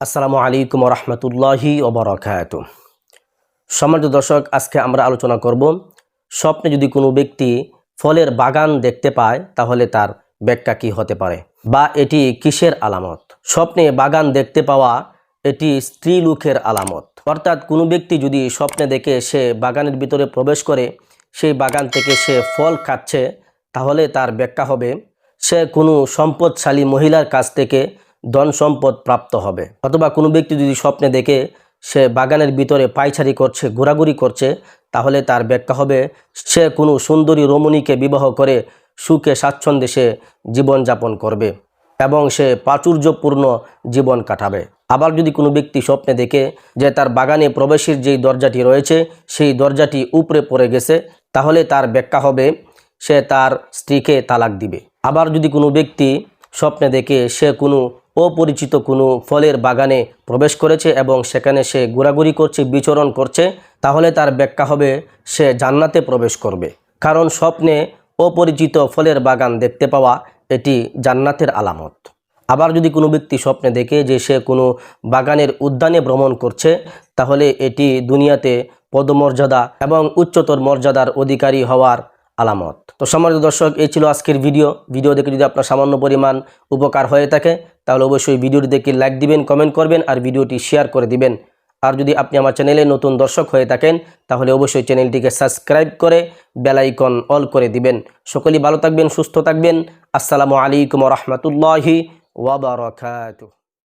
আসসালামু আলাইকুম রহমতুল্লাহি ওবরাকাত। সম্মানিত দর্শক, আজকে আমরা আলোচনা করব স্বপ্নে যদি কোনো ব্যক্তি ফলের বাগান দেখতে পায়, তাহলে তার ব্যাখ্যা কি হতে পারে? বা এটি কিসের আলামত? স্বপ্নে বাগান দেখতে পাওয়া এটি স্ত্রীলোকের আলামত। অর্থাৎ কোনো ব্যক্তি যদি স্বপ্নে দেখে সে বাগানের ভিতরে প্রবেশ করে, সেই বাগান থেকে সে ফল খাচ্ছে, তাহলে তার ব্যাখ্যা হবে, সে কোনো সম্পদশালী মহিলার কাছ থেকে ধন সম্পদ প্রাপ্ত হবে। অথবা কোনো ব্যক্তি যদি স্বপ্নে দেখে সে বাগানের ভিতরে পায়চারি করছে, ঘোরাঘুরি করছে, তাহলে তার ব্যাখ্যা হবে, সে কোনো সুন্দরী রমণীকে বিবাহ করে সুখে স্বাচ্ছন্দ্যে সে জীবনযাপন করবে এবং সে প্রাচুর্যপূর্ণ জীবন কাটাবে। আবার যদি কোনো ব্যক্তি স্বপ্নে দেখে যে তার বাগানে প্রবেশের যেই দরজাটি রয়েছে, সেই দরজাটি উপরে পড়ে গেছে, তাহলে তার ব্যাখ্যা হবে, সে তার স্ত্রীকে তালাক দিবে। আবার যদি কোনো ব্যক্তি স্বপ্নে দেখে সে কোনো অপরিচিত কোনো ফলের বাগানে প্রবেশ করেছে এবং সেখানে সে ঘোরাঘুরি করছে, বিচরণ করছে, তাহলে তার ব্যাখ্যা হবে, সে জান্নাতে প্রবেশ করবে। কারণ স্বপ্নে অপরিচিত ফলের বাগান দেখতে পাওয়া, এটি জান্নাতের আলামত। আবার যদি কোনো ব্যক্তি স্বপ্নে দেখে যে সে কোনো বাগানের উদ্যানে ভ্রমণ করছে, তাহলে এটি দুনিয়াতে পদমর্যাদা এবং উচ্চতর মর্যাদার অধিকারী হওয়ার আলামত। তো সম্মানিত দর্শক, এই ছিল আজকের ভিডিও। ভিডিও দেখে যদি আপনার সামান্য পরিমাণ উপকার হয়ে থাকে, তাহলে অবশ্যই ভিডিওটি দেখে লাইক দিবেন, কমেন্ট করবেন, আর ভিডিওটি শেয়ার করে দিবেন। আর যদি আপনি আমার চ্যানেলে নতুন দর্শক হয়ে থাকেন, তাহলে অবশ্যই চ্যানেলটিকে সাবস্ক্রাইব করে বেলাইকন অল করে দিবেন। সকলেই ভালো থাকবেন, সুস্থ থাকবেন। আসসালামু আলাইকুম রহমতুল্লাহি ওয়াবারকাতুহ